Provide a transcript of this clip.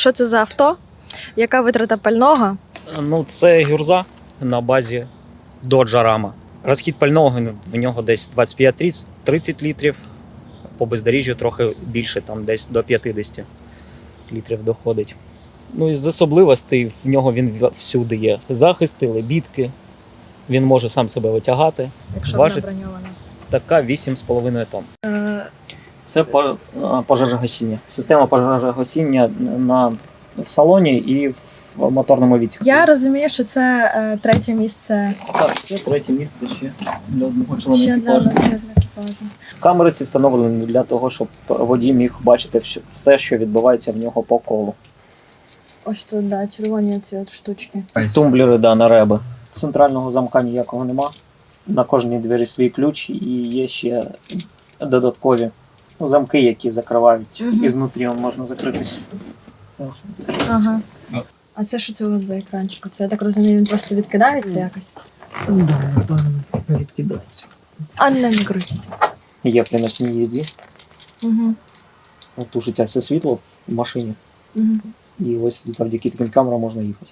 Що це за авто? Яка витрата пального? Ну, це гюрза на базі Dodge Rama. Розхід пального в нього десь 25-30 літрів. По бездоріжжю трохи більше, там десь до 50 літрів доходить. Ну і з особливостей в нього він всюди є. Захисти, лебідки. Він може сам себе витягати. Якщо Важить. вона броньована? Така 8,5 тонн. Е, Це а, пожежогасіння. Система пожежогасіння на, в салоні і в моторному відсіку. я розумію, що це е, третє місце Так, це третє місце ще для одного члена ще для, екіпажу. для екіпажу. Камери ці встановлені для того, щоб водій міг бачити все, що відбувається в нього по колу. Ось тут, да, червоні ці от штучки. Тумблери да, на реби. Центрального замка ніякого нема. На кожній двері свій ключ, і є ще додаткові ну, замки, які закривають. Мгм. І знутрі можна закритися. Ага. А це що це у вас за екранчик? Це я так розумію, він просто відкидається якось. Да, напевно, відкидається. А не, не крутіть. Є при ночній їзді. Угу. Тушиться все світло в машині. Угу. І ось завдяки таким камерам можна їхати.